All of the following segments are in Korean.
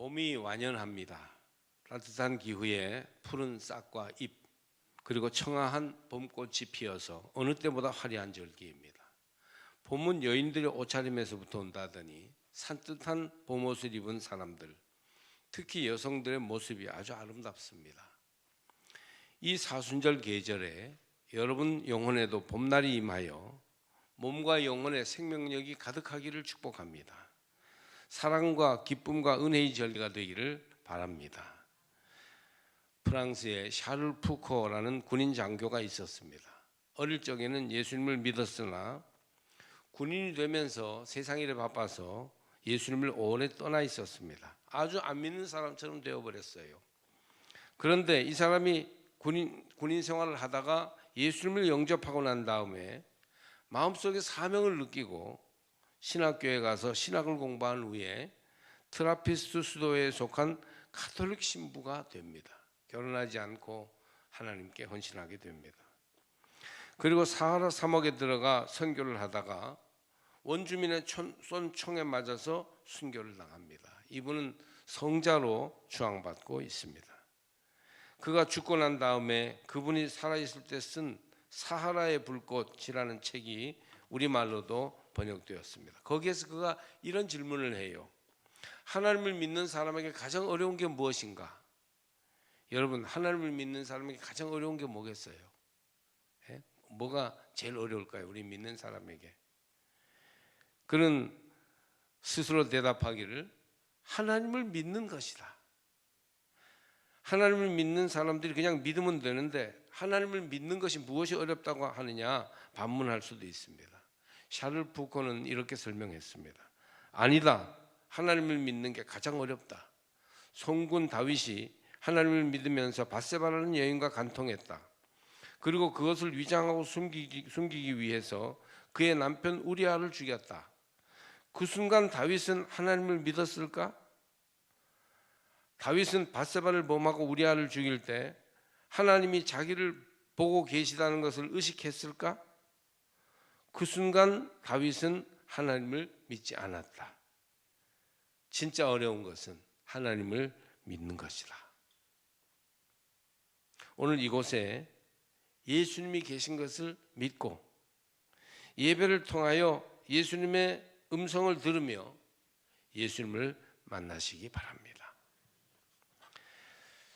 봄이 완연합니다. 따뜻한 기후에 푸른 싹과 잎 그리고 청아한 봄꽃이 피어서 어느 때보다 화려한 절기입니다. 봄은 여인들의 옷차림에서부터 온다더니 산뜻한 봄옷을 입은 사람들, 특히 여성들의 모습이 아주 아름답습니다. 이 사순절 계절에 여러분 영혼에도 봄날이 임하여 몸과 영혼의 생명력이 가득하기를 축복합니다. 사랑과 기쁨과 은혜의 절기가 되기를 바랍니다. 프랑스에 샤를 푸코라는 군인 장교가 있었습니다. 어릴 적에는 예수님을 믿었으나 군인이 되면서 세상 일에 바빠서 예수님을 오래 떠나 있었습니다. 아주 안 믿는 사람처럼 되어버렸어요. 그런데 이 사람이 군인, 군인 생활을 하다가 예수님을 영접하고 난 다음에 마음속에 사명을 느끼고 신학교에 가서 신학을 공부한 후에 트라피스트 수도에 속한 가톨릭 신부가 됩니다. 결혼하지 않고 하나님께 헌신하게 됩니다. 그리고 사하라 사막에 들어가 선교를 하다가 원주민의 촌- 쏜 총에 맞아서 순교를 당합니다. 이분은 성자로 추앙받고 있습니다. 그가 죽고 난 다음에 그분이 살아있을 때 쓴 사하라의 불꽃이라는 책이 우리말로도 번역되었습니다. 거기에서 그가 이런 질문을 해요. 하나님을 믿는 사람에게 가장 어려운 게 무엇인가? 여러분, 하나님을 믿는 사람에게 가장 어려운 게 뭐겠어요? 예? 뭐가 제일 어려울까요? 우리 믿는 사람에게. 그는 스스로 대답하기를 하나님을 믿는 것이다. 하나님을 믿는 사람들이 그냥 믿으면 되는데 하나님을 믿는 것이 무엇이 어렵다고 하느냐 반문할 수도 있습니다. 샤를 푸코는 이렇게 설명했습니다. 아니다. 하나님을 믿는 게 가장 어렵다. 송군 다윗이 하나님을 믿으면서 바세바라는 여인과 간통했다. 그리고 그것을 위장하고 숨기기, 숨기기 위해서 그의 남편 우리아를 죽였다. 그 순간 다윗은 하나님을 믿었을까? 다윗은 바세바를 범하고 우리아를 죽일 때 하나님이 자기를 보고 계시다는 것을 의식했을까? 그 순간 다윗은 하나님을 믿지 않았다. 진짜 어려운 것은 하나님을 믿는 것이다. 오늘 이곳에 예수님이 계신 것을 믿고 예배를 통하여 예수님의 음성을 들으며 예수님을 만나시기 바랍니다.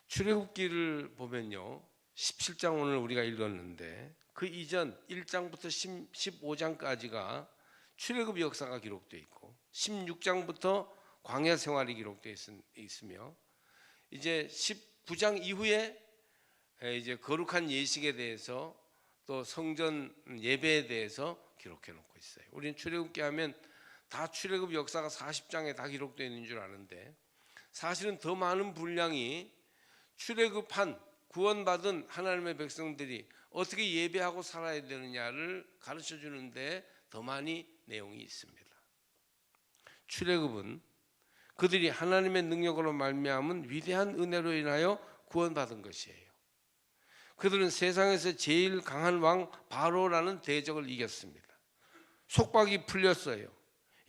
출애굽기를 보면요. 17장 오늘 우리가 읽었는데 그 이전 1장부터 15장까지가 출애굽 역사가 기록되어 있고 16장부터 광야 생활이 기록되어 있으며 이제 19장 이후에 이제 거룩한 예식에 대해서 또 성전 예배에 대해서 기록해 놓고 있어요. 우리는 출애굽기 하면 다 출애굽 역사가 40장에 다 기록되어 있는 줄 아는데 사실은 더 많은 분량이 출애굽한 구원받은 하나님의 백성들이 어떻게 예배하고 살아야 되느냐를 가르쳐 주는데 더 많이 내용이 있습니다. 출애굽은 그들이 하나님의 능력으로 말미암은 위대한 은혜로 인하여 구원받은 것이에요. 그들은 세상에서 제일 강한 왕 바로라는 대적을 이겼습니다. 속박이 풀렸어요.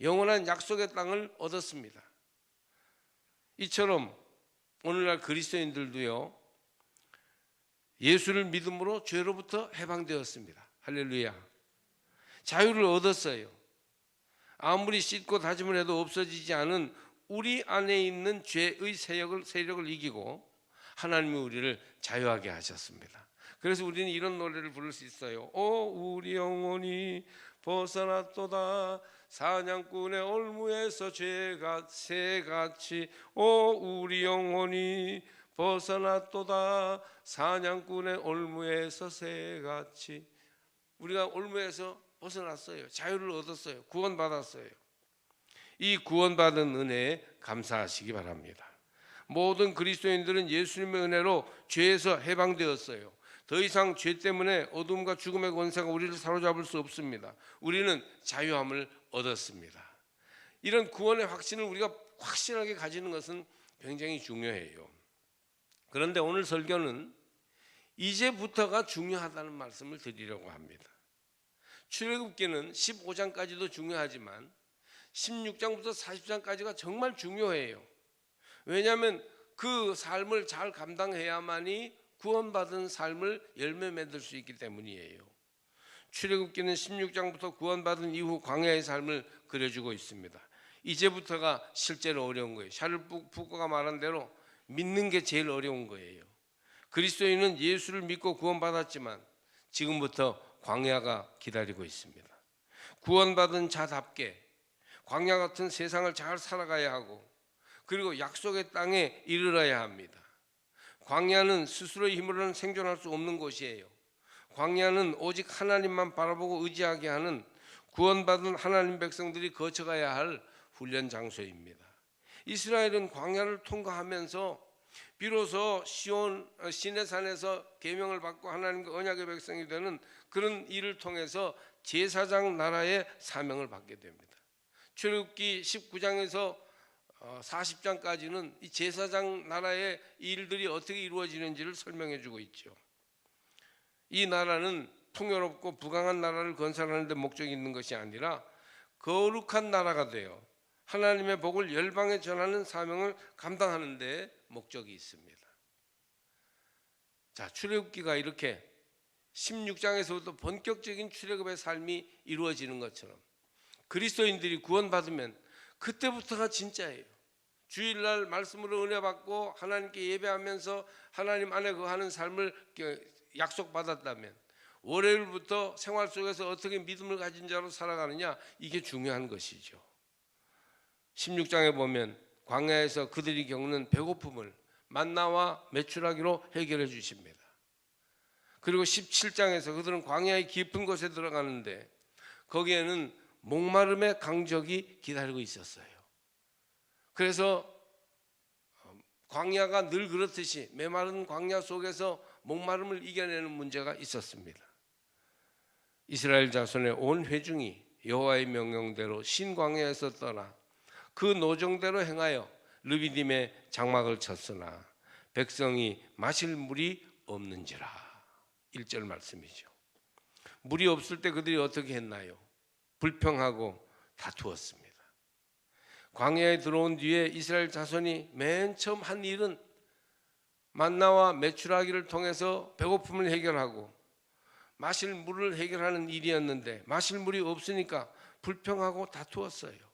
영원한 약속의 땅을 얻었습니다. 이처럼 오늘날 그리스도인들도요. 예수를 믿음으로 죄로부터 해방되었습니다. 할렐루야. 자유를 얻었어요. 아무리 씻고 다짐을 해도 없어지지 않은 우리 안에 있는 죄의 세력을 세력을 이기고 하나님이 우리를 자유하게 하셨습니다. 그래서 우리는 이런 노래를 부를 수 있어요. 오 우리 영혼이 벗어났도다 사냥꾼의 올무에서 죄가 새같이 오 우리 영혼이 벗어났도다 사냥꾼의 올무에서 새같이 우리가 올무에서 벗어났어요. 자유를 얻었어요. 구원받았어요. 이 구원받은 은혜에 감사하시기 바랍니다. 모든 그리스도인들은 예수님의 은혜로 죄에서 해방되었어요. 더 이상 죄 때문에 어둠과 죽음의 권세가 우리를 사로잡을 수 없습니다. 우리는 자유함을 얻었습니다. 이런 구원의 확신을 우리가 확실하게 가지는 것은 굉장히 중요해요. 그런데 오늘 설교는 이제부터가 중요하다는 말씀을 드리려고 합니다. 출애굽기는 15장까지도 중요하지만 16장부터 40장까지가 정말 중요해요. 왜냐하면 그 삶을 잘 감당해야만이 구원받은 삶을 열매 맺을 수 있기 때문이에요. 출애굽기는 16장부터 구원받은 이후 광야의 삶을 그려주고 있습니다. 이제부터가 실제로 어려운 거예요. 샤를 푸코가 말한 대로 믿는 게 제일 어려운 거예요. 그리스도인은 예수를 믿고 구원받았지만 지금부터 광야가 기다리고 있습니다. 구원받은 자답게 광야 같은 세상을 잘 살아가야 하고 그리고 약속의 땅에 이르러야 합니다. 광야는 스스로의 힘으로는 생존할 수 없는 곳이에요. 광야는 오직 하나님만 바라보고 의지하게 하는 구원받은 하나님 백성들이 거쳐가야 할 훈련 장소입니다. 이스라엘은 광야를 통과하면서 비로소 시온 어, 시내산에서 계명을 받고 하나님과 언약의 백성이 되는 그런 일을 통해서 제사장 나라의 사명을 받게 됩니다. 출애굽기 19장에서 40장까지는 이 제사장 나라의 일들이 어떻게 이루어지는지를 설명해 주고 있죠. 이 나라는 풍요롭고 부강한 나라를 건설하는 데 목적이 있는 것이 아니라 거룩한 나라가 되어 하나님의 복을 열방에 전하는 사명을 감당하는 데 목적이 있습니다. 자, 출애굽기가 이렇게 16장에서부터 본격적인 출애굽의 삶이 이루어지는 것처럼 그리스도인들이 구원받으면 그때부터가 진짜예요. 주일날 말씀으로 은혜 받고 하나님께 예배하면서 하나님 안에 거하는 삶을 약속받았다면 월요일부터 생활 속에서 어떻게 믿음을 가진 자로 살아가느냐 이게 중요한 것이죠. 16장에 보면 광야에서 그들이 겪는 배고픔을 만나와 매출하기로 해결해 주십니다. 그리고 17장에서 그들은 광야의 깊은 곳에 들어가는데 거기에는 목마름의 강적이 기다리고 있었어요. 그래서 광야가 늘 그렇듯이 메마른 광야 속에서 목마름을 이겨내는 문제가 있었습니다. 이스라엘 자손의 온 회중이 여호와의 명령대로 신광야에서 떠나 그 노정대로 행하여 르비딤의 장막을 쳤으나 백성이 마실 물이 없는지라 1절 말씀이죠. 물이 없을 때 그들이 어떻게 했나요? 불평하고 다투었습니다. 광야에 들어온 뒤에 이스라엘 자손이 맨 처음 한 일은 만나와 매출하기를 통해서 배고픔을 해결하고 마실 물을 해결하는 일이었는데 마실 물이 없으니까 불평하고 다투었어요.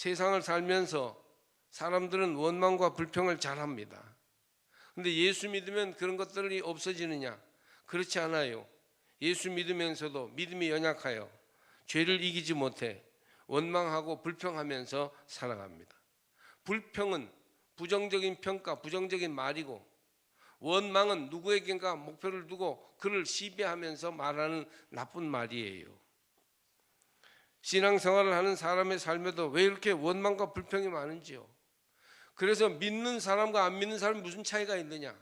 세상을 살면서 사람들은 원망과 불평을 잘합니다. 근데 예수 믿으면 그런 것들이 없어지느냐? 그렇지 않아요. 예수 믿으면서도 믿음이 연약하여 죄를 이기지 못해 원망하고 불평하면서 살아갑니다. 불평은 부정적인 평가, 부정적인 말이고 원망은 누구에겐가 목표를 두고 그를 시비하면서 말하는 나쁜 말이에요. 신앙생활을 하는 사람의 삶에도 왜 이렇게 원망과 불평이 많은지요? 그래서 믿는 사람과 안 믿는 사람이 무슨 차이가 있느냐?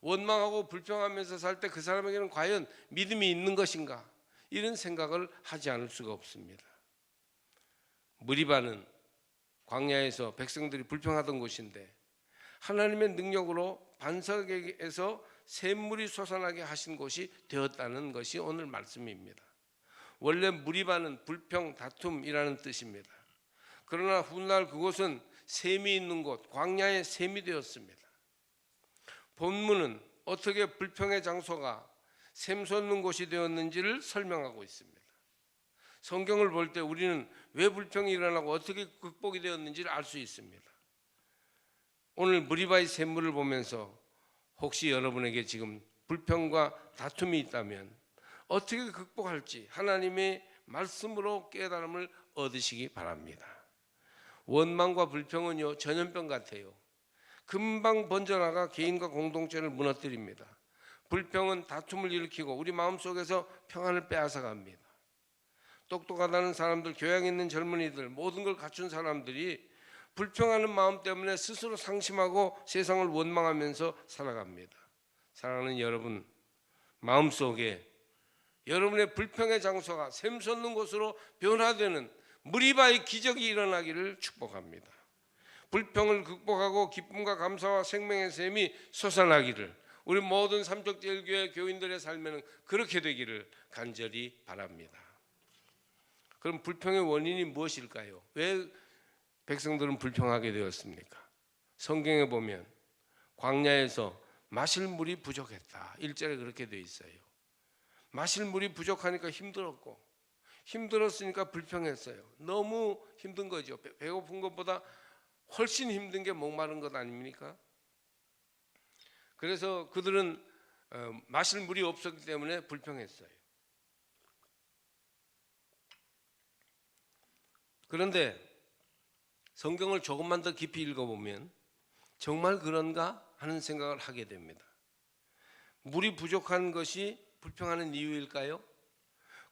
원망하고 불평하면서 살 때 그 사람에게는 과연 믿음이 있는 것인가? 이런 생각을 하지 않을 수가 없습니다. 무리바는 광야에서 백성들이 불평하던 곳인데 하나님의 능력으로 반석에서 샘물이 솟아나게 하신 곳이 되었다는 것이 오늘 말씀입니다. 원래 무리바는 불평, 다툼이라는 뜻입니다. 그러나 훗날 그곳은 샘이 있는 곳, 광야의 샘이 되었습니다. 본문은 어떻게 불평의 장소가 샘 솟는 곳이 되었는지를 설명하고 있습니다. 성경을 볼 때 우리는 왜 불평이 일어나고 어떻게 극복이 되었는지를 알 수 있습니다. 오늘 무리바의 샘물을 보면서 혹시 여러분에게 지금 불평과 다툼이 있다면 어떻게 극복할지 하나님의 말씀으로 깨달음을 얻으시기 바랍니다. 원망과 불평은요 전염병 같아요. 금방 번져나가 개인과 공동체를 무너뜨립니다. 불평은 다툼을 일으키고 우리 마음 속에서 평안을 빼앗아 갑니다. 똑똑하다는 사람들, 교양 있는 젊은이들, 모든 걸 갖춘 사람들이 불평하는 마음 때문에 스스로 상심하고 세상을 원망하면서 살아갑니다. 사랑하는 여러분, 마음 속에 여러분의 불평의 장소가 샘솟는 곳으로 변화되는 무리바의 기적이 일어나기를 축복합니다. 불평을 극복하고 기쁨과 감사와 생명의 샘이 솟아나기를 우리 모든 삼척제일교회 교인들의 삶에는 그렇게 되기를 간절히 바랍니다. 그럼 불평의 원인이 무엇일까요? 왜 백성들은 불평하게 되었습니까? 성경에 보면 광야에서 마실 물이 부족했다. 일절에 그렇게 돼 있어요. 마실 물이 부족하니까 힘들었고 힘들었으니까 불평했어요. 너무 힘든 거죠. 배- 배고픈 것보다 훨씬 힘든 게 목마른 것 아닙니까? 그래서 그들은 어, 마실 물이 없었기 때문에 불평했어요. 그런데 성경을 조금만 더 깊이 읽어보면 정말 그런가 하는 생각을 하게 됩니다. 물이 부족한 것이 불평하는 이유일까요?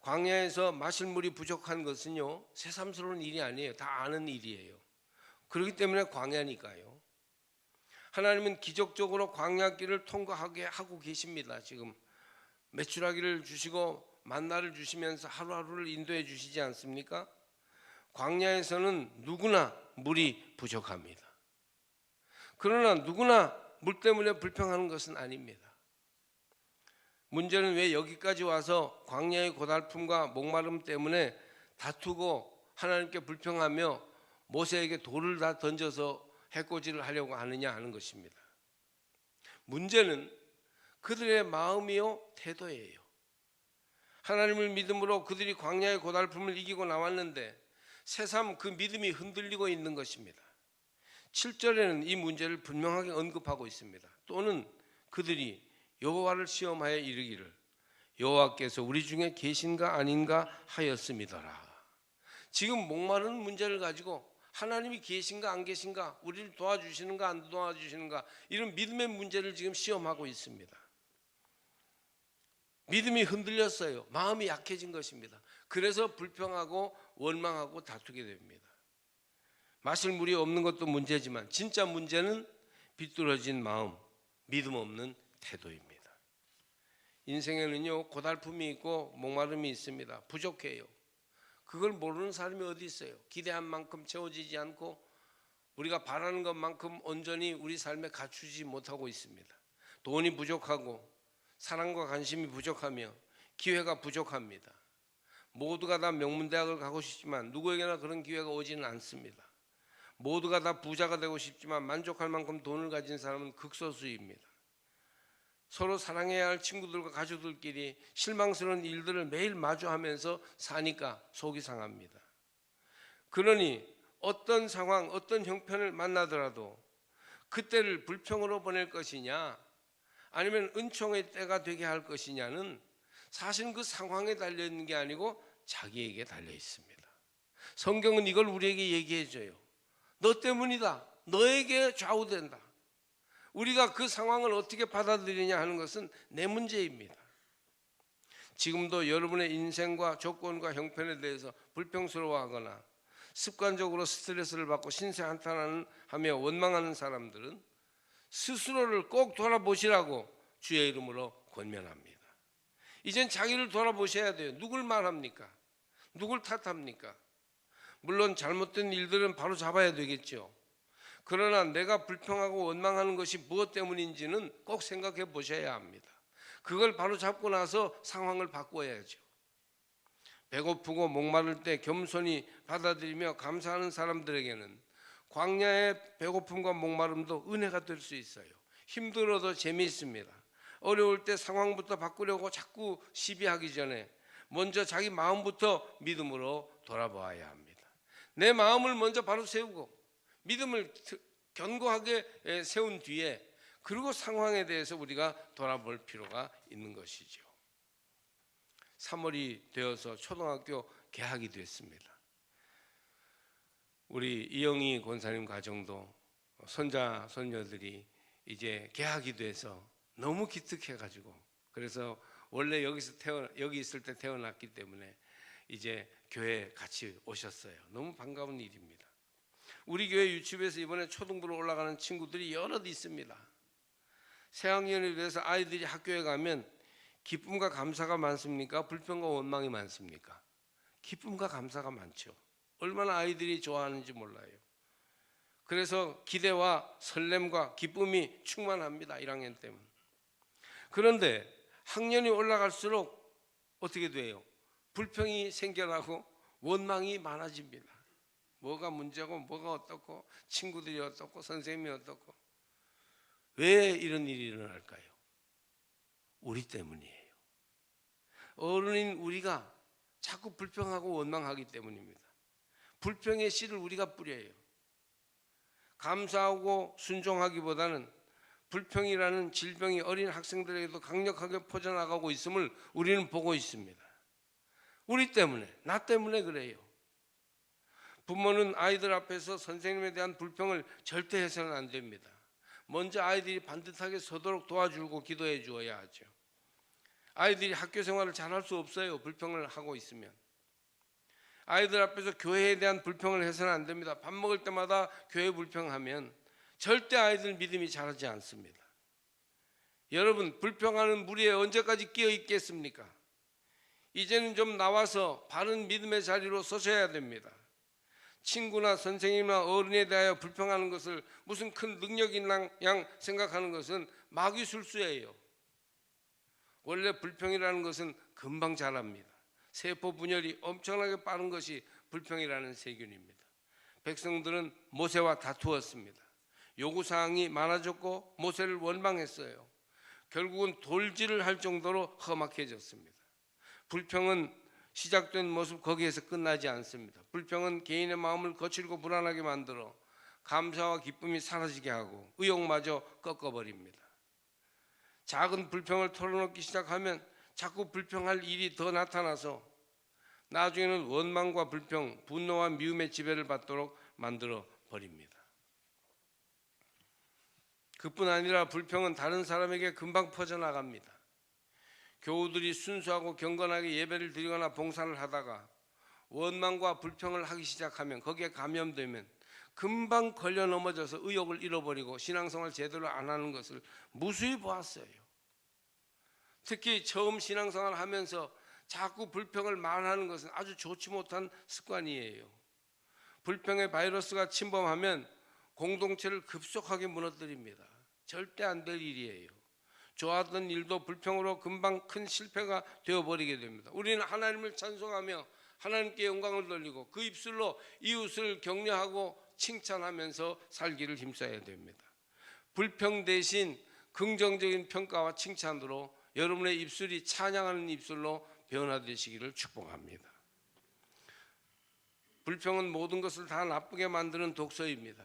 광야에서 마실 물이 부족한 것은요 새삼스러운 일이 아니에요. 다 아는 일이에요. 그렇기 때문에 광야니까요. 하나님은 기적적으로 광야길을 통과하게 하고 계십니다. 지금 매출하기를 주시고 만나를 주시면서 하루하루를 인도해 주시지 않습니까? 광야에서는 누구나 물이 부족합니다. 그러나 누구나 물 때문에 불평하는 것은 아닙니다. 문제는 왜 여기까지 와서 광야의 고달픔과 목마름 때문에 다투고 하나님께 불평하며 모세에게 돌을 다 던져서 해코지를 하려고 하느냐 하는 것입니다. 문제는 그들의 마음이요 태도예요. 하나님을 믿음으로 그들이 광야의 고달픔을 이기고 나왔는데 새삼 그 믿음이 흔들리고 있는 것입니다. 7절에는 이 문제를 분명하게 언급하고 있습니다. 또는 그들이 여호와를 시험하여 이르기를 여호와께서 우리 중에 계신가 아닌가 하였음이더라. 지금 목마른 문제를 가지고 하나님이 계신가 안 계신가 우리를 도와주시는가 안 도와주시는가 이런 믿음의 문제를 지금 시험하고 있습니다. 믿음이 흔들렸어요. 마음이 약해진 것입니다. 그래서 불평하고 원망하고 다투게 됩니다. 마실 물이 없는 것도 문제지만 진짜 문제는 비뚤어진 마음, 믿음 없는 태도입니다. 인생에는요 고달픔이 있고 목마름이 있습니다. 부족해요. 그걸 모르는 사람이 어디 있어요? 기대한 만큼 채워지지 않고 우리가 바라는 것만큼 온전히 우리 삶에 갖추지 못하고 있습니다. 돈이 부족하고 사랑과 관심이 부족하며 기회가 부족합니다. 모두가 다 명문대학을 가고 싶지만 누구에게나 그런 기회가 오지는 않습니다. 모두가 다 부자가 되고 싶지만 만족할 만큼 돈을 가진 사람은 극소수입니다. 서로 사랑해야 할 친구들과 가족들끼리 실망스러운 일들을 매일 마주하면서 사니까 속이 상합니다. 그러니 어떤 상황, 어떤 형편을 만나더라도 그때를 불평으로 보낼 것이냐 아니면 은총의 때가 되게 할 것이냐는 사실 그 상황에 달려 있는 게 아니고 자기에게 달려 있습니다. 성경은 이걸 우리에게 얘기해 줘요. 너 때문이다. 너에게 좌우된다. 우리가 그 상황을 어떻게 받아들이냐 하는 것은 내 문제입니다. 지금도 여러분의 인생과 조건과 형편에 대해서 불평스러워하거나 습관적으로 스트레스를 받고 신세 한탄하는 하며 원망하는 사람들은 스스로를 꼭 돌아보시라고 주의 이름으로 권면합니다. 이젠 자기를 돌아보셔야 돼요. 누굴 말합니까? 누굴 탓합니까? 물론 잘못된 일들은 바로 잡아야 되겠죠. 그러나 내가 불평하고 원망하는 것이 무엇 때문인지는 꼭 생각해 보셔야 합니다. 그걸 바로 잡고 나서 상황을 바꿔야죠. 배고프고 목마를 때 겸손히 받아들이며 감사하는 사람들에게는 광야의 배고픔과 목마름도 은혜가 될 수 있어요. 힘들어도 재미있습니다. 어려울 때 상황부터 바꾸려고 자꾸 시비하기 전에 먼저 자기 마음부터 믿음으로 돌아보아야 합니다. 내 마음을 먼저 바로 세우고 믿음을 견고하게 세운 뒤에 그리고 상황에 대해서 우리가 돌아볼 필요가 있는 것이죠. 3월이 되어서 초등학교 개학이 됐습니다. 우리 이영희 권사님 가정도 손자 손녀들이 이제 개학이 돼서 너무 기특해 가지고 그래서 원래 여기서 태어 여기 있을 때 태어났기 때문에 이제 교회 같이 오셨어요. 너무 반가운 일입니다. 우리 교회 유치부에서 이번에 초등부로 올라가는 친구들이 여럿 있습니다. 새학년이 돼서 아이들이 학교에 가면 기쁨과 감사가 많습니까? 불평과 원망이 많습니까? 기쁨과 감사가 많죠. 얼마나 아이들이 좋아하는지 몰라요. 그래서 기대와 설렘과 기쁨이 충만합니다. 1학년 때는. 그런데 학년이 올라갈수록 어떻게 돼요? 불평이 생겨나고 원망이 많아집니다. 뭐가 문제고 뭐가 어떻고 친구들이 어떻고 선생님이 어떻고 왜 이런 일이 일어날까요? 우리 때문이에요. 어른인 우리가 자꾸 불평하고 원망하기 때문입니다. 불평의 씨를 우리가 뿌려요. 감사하고 순종하기보다는 불평이라는 질병이 어린 학생들에게도 강력하게 퍼져나가고 있음을 우리는 보고 있습니다. 우리 때문에, 나 때문에 그래요. 부모는 아이들 앞에서 선생님에 대한 불평을 절대 해서는 안 됩니다. 먼저 아이들이 반듯하게 서도록 도와주고 기도해 주어야 하죠. 아이들이 학교 생활을 잘할 수 없어요. 불평을 하고 있으면. 아이들 앞에서 교회에 대한 불평을 해서는 안 됩니다. 밥 먹을 때마다 교회 불평하면 절대 아이들 믿음이 자라지 않습니다. 여러분, 불평하는 무리에 언제까지 끼어 있겠습니까? 이제는 좀 나와서 바른 믿음의 자리로 서셔야 됩니다. 친구나 선생님이나 어른에 대하여 불평하는 것을 무슨 큰 능력인 양 생각하는 것은 마귀술수예요. 원래 불평이라는 것은 금방 자랍니다. 세포 분열이 엄청나게 빠른 것이 불평이라는 세균입니다. 백성들은 모세와 다투었습니다. 요구 사항이 많아졌고 모세를 원망했어요. 결국은 돌질을 할 정도로 험악해졌습니다. 불평은 시작된 모습 거기에서 끝나지 않습니다. 불평은 개인의 마음을 거칠고 불안하게 만들어 감사와 기쁨이 사라지게 하고 의욕마저 꺾어버립니다. 작은 불평을 털어놓기 시작하면 자꾸 불평할 일이 더 나타나서 나중에는 원망과 불평, 분노와 미움의 지배를 받도록 만들어 버립니다. 그뿐 아니라 불평은 다른 사람에게 금방 퍼져나갑니다. 교우들이 순수하고 경건하게 예배를 드리거나 봉사를 하다가 원망과 불평을 하기 시작하면 거기에 감염되면 금방 걸려 넘어져서 의욕을 잃어버리고 신앙생활 제대로 안 하는 것을 무수히 보았어요. 특히 처음 신앙생활 하면서 자꾸 불평을 말하는 것은 아주 좋지 못한 습관이에요. 불평의 바이러스가 침범하면 공동체를 급속하게 무너뜨립니다. 절대 안 될 일이에요. 좋아하던 일도 불평으로 금방 큰 실패가 되어버리게 됩니다. 우리는 하나님을 찬송하며 하나님께 영광을 돌리고 그 입술로 이웃을 격려하고 칭찬하면서 살기를 힘써야 됩니다. 불평 대신 긍정적인 평가와 칭찬으로 여러분의 입술이 찬양하는 입술로 변화되시기를 축복합니다. 불평은 모든 것을 다 나쁘게 만드는 독소입니다.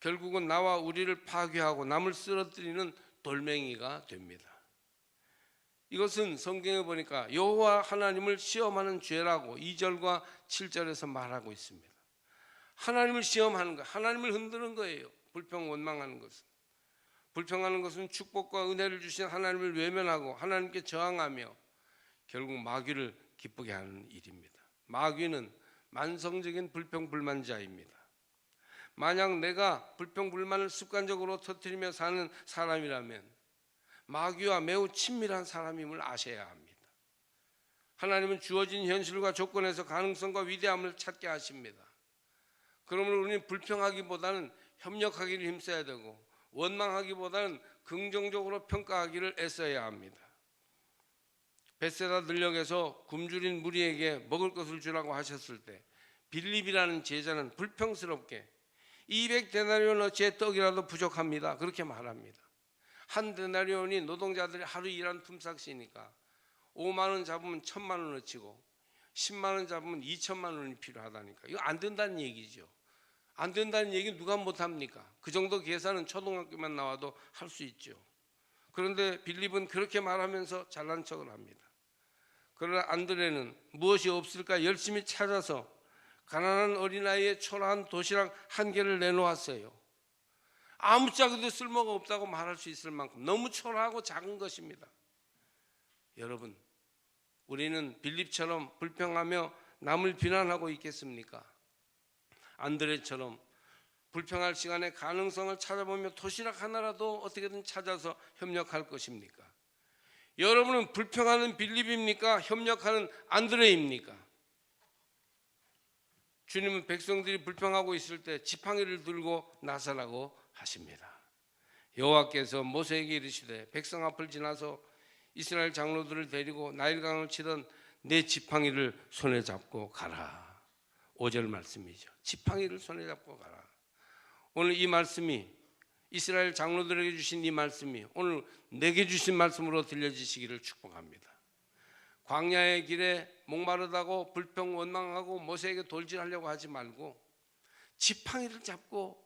결국은 나와 우리를 파괴하고 남을 쓰러뜨리는 돌멩이가 됩니다. 이것은 성경에 보니까 여호와 하나님을 시험하는 죄라고 2절과 7절에서 말하고 있습니다. 하나님을 시험하는 거, 하나님을 흔드는 거예요. 불평 원망하는 것은. 불평하는 것은 축복과 은혜를 주신 하나님을 외면하고 하나님께 저항하며 결국 마귀를 기쁘게 하는 일입니다. 마귀는 만성적인 불평 불만자입니다. 만약 내가 불평 불만을 습관적으로 터뜨리며 사는 사람이라면 마귀와 매우 친밀한 사람임을 아셔야 합니다. 하나님은 주어진 현실과 조건에서 가능성과 위대함을 찾게 하십니다. 그러므로 우리는 불평하기보다는 협력하기를 힘써야 되고 원망하기보다는 긍정적으로 평가하기를 애써야 합니다. 베세다 들녘에서 굶주린 무리에게 먹을 것을 주라고 하셨을 때 빌립이라는 제자는 불평스럽게 200 데나리온 어치의 떡이라도 부족합니다. 그렇게 말합니다. 한 데나리온이 노동자들이 하루 일한 품삯이니까 5만 원 잡으면 1천만 원어치고 10만 원 잡으면 2천만 원이 필요하다니까. 이거 안 된다는 얘기죠. 안 된다는 얘기 누가 못 합니까? 그 정도 계산은 초등학교만 나와도 할 수 있죠. 그런데 빌립은 그렇게 말하면서 잘난 척을 합니다. 그러나 안드레는 무엇이 없을까 열심히 찾아서 가난한 어린아이의 초라한 도시락 한 개를 내놓았어요. 아무짝에도 쓸모가 없다고 말할 수 있을 만큼 너무 초라하고 작은 것입니다. 여러분, 우리는 빌립처럼 불평하며 남을 비난하고 있겠습니까? 안드레처럼 불평할 시간에 가능성을 찾아보며 도시락 하나라도 어떻게든 찾아서 협력할 것입니까? 여러분은 불평하는 빌립입니까? 협력하는 안드레입니까? 주님은 백성들이 불평하고 있을 때 지팡이를 들고 나서라고 하십니다. 여호와께서 모세에게 이르시되 백성 앞을 지나서 이스라엘 장로들을 데리고 나일강을 치던 내 지팡이를 손에 잡고 가라. 5절 말씀이죠. 지팡이를 손에 잡고 가라. 오늘 이 말씀이 이스라엘 장로들에게 주신 이 말씀이 오늘 내게 주신 말씀으로 들려지시기를 축복합니다. 광야의 길에 목마르다고 불평 원망하고 모세에게 돌진하려고 하지 말고 지팡이를 잡고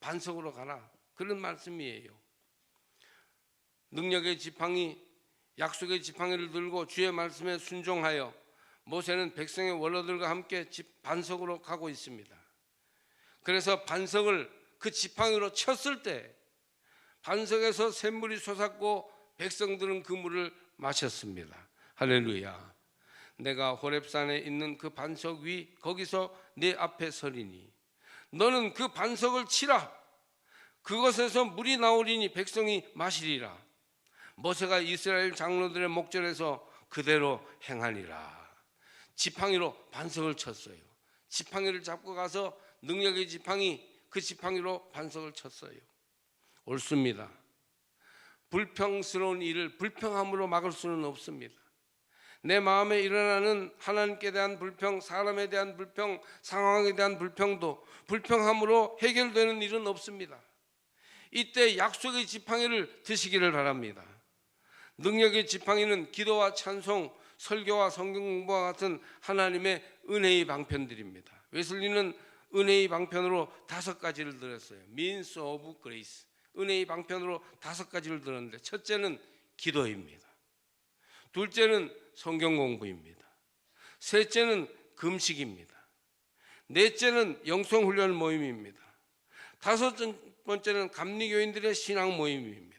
반석으로 가라. 그런 말씀이에요. 능력의 지팡이, 약속의 지팡이를 들고 주의 말씀에 순종하여 모세는 백성의 원로들과 함께 집 반석으로 가고 있습니다. 그래서 반석을 그 지팡이로 쳤을 때 반석에서 샘물이 솟았고 백성들은 그 물을 마셨습니다. 할렐루야. 내가 호렙산에 있는 그 반석 위 거기서 내 앞에 서리니 너는 그 반석을 치라. 그것에서 물이 나오리니 백성이 마시리라. 모세가 이스라엘 장로들의 목전에서 그대로 행하니라. 지팡이로 반석을 쳤어요. 지팡이를 잡고 가서 능력의 지팡이 그 지팡이로 반석을 쳤어요. 옳습니다. 불평스러운 일을 불평함으로 막을 수는 없습니다 내 마음에 일어나는 하나님께 대한 불평, 사람에 대한 불평, 상황에 대한 불평도 불평함으로 해결되는 일은 없습니다. 이때 약속의 지팡이를 드시기를 바랍니다. 능력의 지팡이는 기도와 찬송, 설교와 성경 공부와 같은 하나님의 은혜의 방편들입니다. 웨슬리는 은혜의 방편으로 다섯 가지를 들었어요. Means of Grace. 은혜의 방편으로 다섯 가지를 들었는데 첫째는 기도입니다. 둘째는 성경 공부입니다. 셋째는 금식입니다. 넷째는 영성 훈련 모임입니다. 다섯 번째는 감리교인들의 신앙 모임입니다.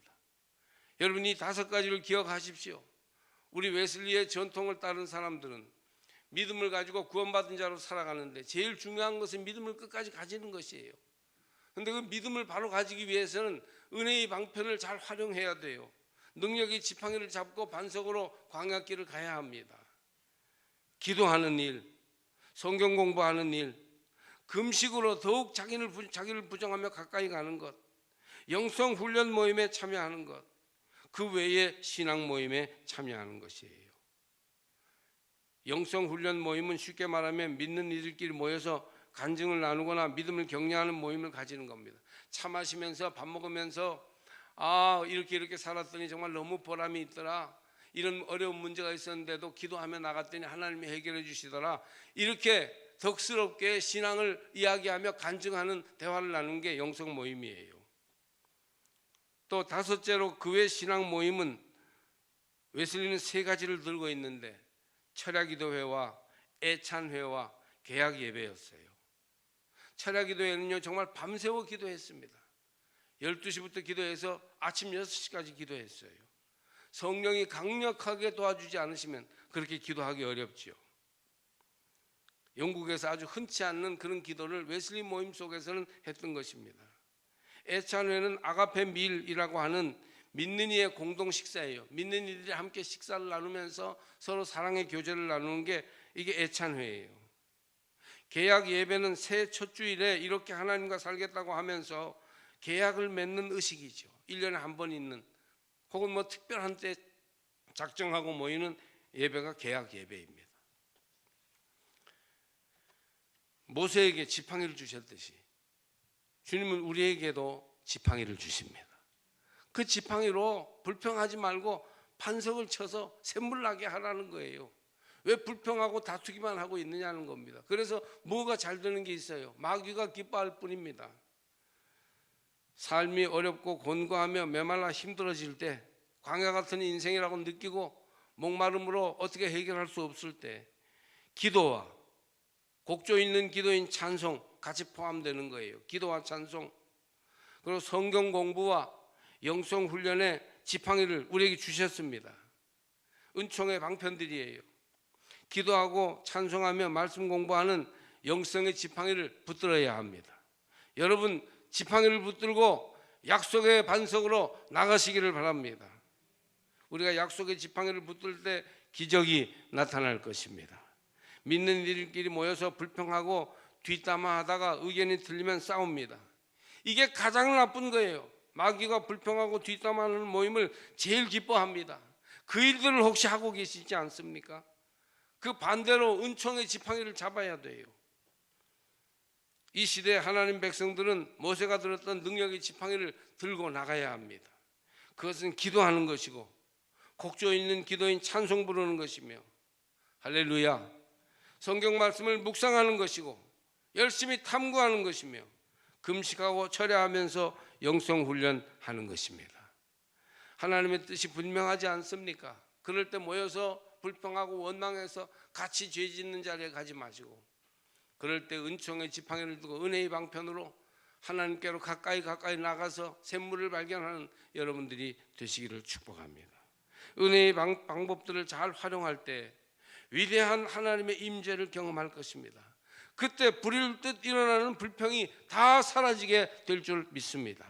여러분 이 다섯 가지를 기억하십시오. 우리 웨슬리의 전통을 따른 사람들은 믿음을 가지고 구원받은 자로 살아가는데 제일 중요한 것은 믿음을 끝까지 가지는 것이에요. 근데 그 믿음을 바로 가지기 위해서는 은혜의 방편을 잘 활용해야 돼요. 능력의 지팡이를 잡고 반석으로 광야길을 가야 합니다. 기도하는 일, 성경 공부하는 일, 금식으로 더욱 자기를, 부- 자기를 부정하며 가까이 가는 것, 영성 훈련 모임에 참여하는 것, 그 외에 신앙 모임에 참여하는 것이에요. 영성 훈련 모임은 쉽게 말하면 믿는 이들끼리 모여서 간증을 나누거나 믿음을 격려하는 모임을 가지는 겁니다. 차 마시면서 밥 먹으면서 아 이렇게 이렇게 살았더니 정말 너무 보람이 있더라. 이런 어려운 문제가 있었는데도 기도하며 나갔더니 하나님이 해결해 주시더라. 이렇게 덕스럽게 신앙을 이야기하며 간증하는 대화를 나누는 게 영성 모임이에요. 또 다섯째로 그 외 신앙 모임은 웨슬리는 세 가지를 들고 있는데 철야기도회와 애찬회와 계약 예배였어요. 철야기도회는요 정말 밤새워 기도했습니다. 12시부터 기도해서 아침 6시까지 기도했어요. 성령이 강력하게 도와주지 않으시면 그렇게 기도하기 어렵지요. 영국에서 아주 흔치 않는 그런 기도를 웨슬리 모임 속에서는 했던 것입니다. 애찬회는 아가페 밀이라고 하는 믿는 이의 공동 식사예요. 믿는 이들이 함께 식사를 나누면서 서로 사랑의 교제를 나누는 게 이게 애찬회예요. 계약 예배는 새 첫 주일에 이렇게 하나님과 살겠다고 하면서 계약을 맺는 의식이죠. 1년에 한 번 있는 혹은 뭐 특별한 때 작정하고 모이는 예배가 계약 예배입니다. 모세에게 지팡이를 주셨듯이 주님은 우리에게도 지팡이를 주십니다. 그 지팡이로 불평하지 말고 반석을 쳐서 샘물 나게 하라는 거예요. 왜 불평하고 다투기만 하고 있느냐는 겁니다. 그래서 뭐가 잘 되는 게 있어요. 마귀가 기뻐할 뿐입니다. 삶이 어렵고 곤고하며 메말라 힘들어질 때 광야 같은 인생이라고 느끼고 목마름으로 어떻게 해결할 수 없을 때 기도와 곡조 있는 기도인 찬송 같이 포함되는 거예요. 기도와 찬송 그리고 성경 공부와 영성 훈련의 지팡이를 우리에게 주셨습니다. 은총의 방편들이에요. 기도하고 찬송하며 말씀 공부하는 영성의 지팡이를 붙들어야 합니다. 여러분 지팡이를 붙들고 약속의 반석으로 나가시기를 바랍니다. 우리가 약속의 지팡이를 붙들 때 기적이 나타날 것입니다. 믿는 이들끼리 모여서 불평하고 뒷담화하다가 의견이 틀리면 싸웁니다. 이게 가장 나쁜 거예요. 마귀가 불평하고 뒷담화하는 모임을 제일 기뻐합니다. 그 일들을 혹시 하고 계시지 않습니까? 그 반대로 은총의 지팡이를 잡아야 돼요. 이 시대 하나님 백성들은 모세가 들었던 능력의 지팡이를 들고 나가야 합니다. 그것은 기도하는 것이고 곡조 있는 기도인 찬송 부르는 것이며 할렐루야 성경 말씀을 묵상하는 것이고 열심히 탐구하는 것이며 금식하고 철야하면서 영성 훈련하는 것입니다. 하나님의 뜻이 분명하지 않습니까? 그럴 때 모여서 불평하고 원망해서 같이 죄 짓는 자리에 가지 마시고 그럴 때 은총의 지팡이를 두고 은혜의 방편으로 하나님께로 가까이 가까이 나가서 샘물을 발견하는 여러분들이 되시기를 축복합니다. 은혜의 방, 방법들을 잘 활용할 때 위대한 하나님의 임재를 경험할 것입니다. 그때 불일 듯 일어나는 불평이 다 사라지게 될 줄 믿습니다.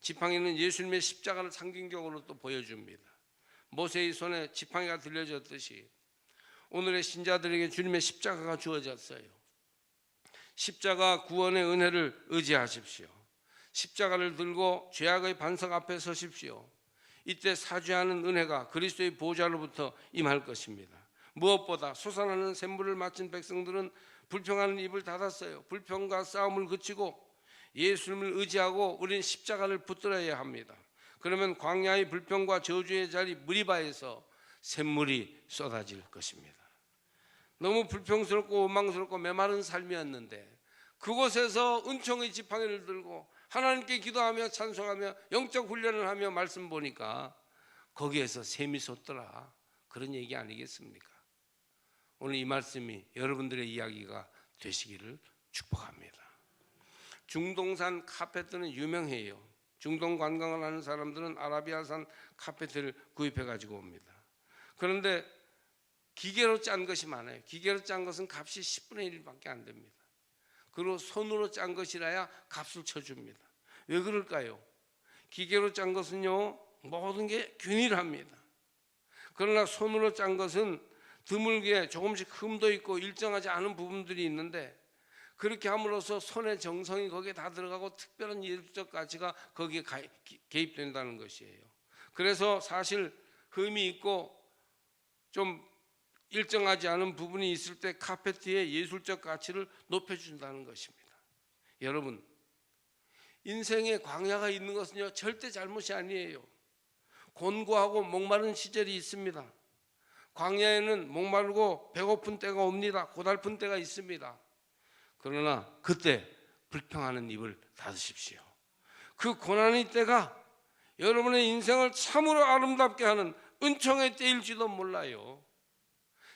지팡이는 예수님의 십자가를 상징적으로 또 보여줍니다. 모세의 손에 지팡이가 들려졌듯이 오늘의 신자들에게 주님의 십자가가 주어졌어요. 십자가 구원의 은혜를 의지하십시오. 십자가를 들고 죄악의 반석 앞에 서십시오. 이때 사죄하는 은혜가 그리스도의 보좌로부터 임할 것입니다. 무엇보다 솟아나는 샘물을 마친 백성들은 불평하는 입을 닫았어요. 불평과 싸움을 그치고 예수님을 의지하고 우리는 십자가를 붙들어야 합니다. 그러면 광야의 불평과 저주의 자리 무리바에서 샘물이 쏟아질 것입니다. 너무 불평스럽고 원망스럽고 메마른 삶이었는데 그곳에서 은총의 지팡이를 들고 하나님께 기도하며 찬송하며 영적 훈련을 하며 말씀 보니까 거기에서 샘이 솟더라 그런 얘기 아니겠습니까? 오늘 이 말씀이 여러분들의 이야기가 되시기를 축복합니다. 중동산 카페트는 유명해요. 중동 관광을 하는 사람들은 아라비아산 카페트를 구입해 가지고 옵니다. 그런데 기계로 짠 것이 많아요. 기계로 짠 것은 값이 10분의 1밖에 안 됩니다. 그리고 손으로 짠 것이라야 값을 쳐줍니다. 왜 그럴까요? 기계로 짠 것은요 모든 게 균일합니다. 그러나 손으로 짠 것은 드물게 조금씩 흠도 있고 일정하지 않은 부분들이 있는데 그렇게 함으로써 손의 정성이 거기에 다 들어가고 특별한 예술적 가치가 거기에 가, 개입된다는 것이에요. 그래서 사실 흠이 있고 좀 일정하지 않은 부분이 있을 때 카페트의 예술적 가치를 높여준다는 것입니다. 여러분, 인생에 광야가 있는 것은요 절대 잘못이 아니에요. 곤고하고 목마른 시절이 있습니다. 광야에는 목마르고 배고픈 때가 옵니다. 고달픈 때가 있습니다. 그러나 그때 불평하는 입을 닫으십시오. 그 고난의 때가 여러분의 인생을 참으로 아름답게 하는 은총의 때일지도 몰라요.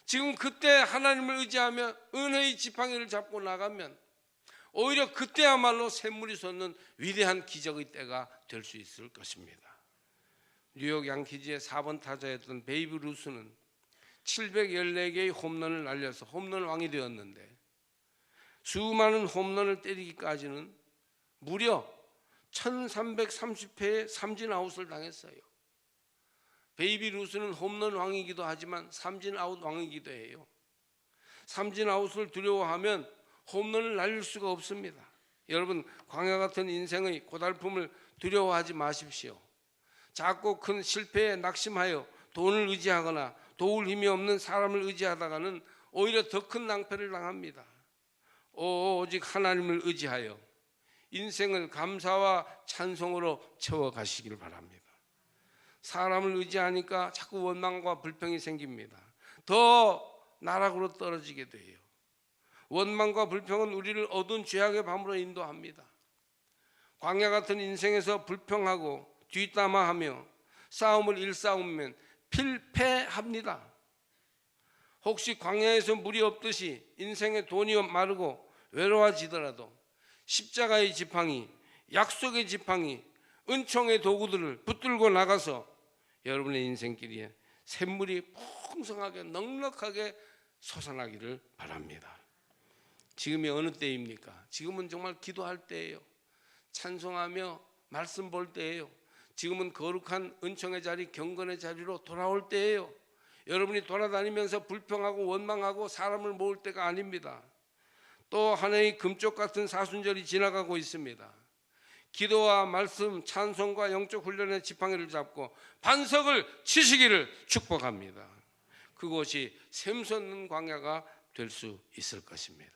지금 그때 하나님을 의지하며 은혜의 지팡이를 잡고 나가면 오히려 그때야말로 샘물이 솟는 위대한 기적의 때가 될 수 있을 것입니다. 뉴욕 양키즈의 4번 타자였던 베이브 루스는 714개의 홈런을 날려서 홈런 왕이 되었는데 수많은 홈런을 때리기까지는 무려 1330회의 삼진 아웃을 당했어요. 베이비 루스는 홈런 왕이기도 하지만 삼진 아웃 왕이기도 해요. 삼진 아웃을 두려워하면 홈런을 날릴 수가 없습니다. 여러분 광야 같은 인생의 고달픔을 두려워하지 마십시오. 작고 큰 실패에 낙심하여 돈을 의지하거나 도울 힘이 없는 사람을 의지하다가는 오히려 더 큰 낭패를 당합니다. 오직 하나님을 의지하여 인생을 감사와 찬송으로 채워 가시기를 바랍니다. 사람을 의지하니까 자꾸 원망과 불평이 생깁니다. 더 나락으로 떨어지게 돼요. 원망과 불평은 우리를 어두운 죄악의 밤으로 인도합니다. 광야 같은 인생에서 불평하고 뒷담화하며 싸움을 일싸우면 필패합니다. 혹시 광야에서 물이 없듯이 인생의 돈이 마르고 외로워지더라도 십자가의 지팡이, 약속의 지팡이, 은총의 도구들을 붙들고 나가서 여러분의 인생길에 샘물이 풍성하게 넉넉하게 솟아나기를 바랍니다. 지금이 어느 때입니까? 지금은 정말 기도할 때예요. 찬송하며 말씀 볼 때예요. 지금은 거룩한 은총의 자리, 경건의 자리로 돌아올 때예요. 여러분이 돌아다니면서 불평하고 원망하고 사람을 모을 때가 아닙니다. 또 하나의 금쪽 같은 사순절이 지나가고 있습니다. 기도와 말씀, 찬송과 영적 훈련의 지팡이를 잡고 반석을 치시기를 축복합니다. 그곳이 샘솟는 광야가 될 수 있을 것입니다.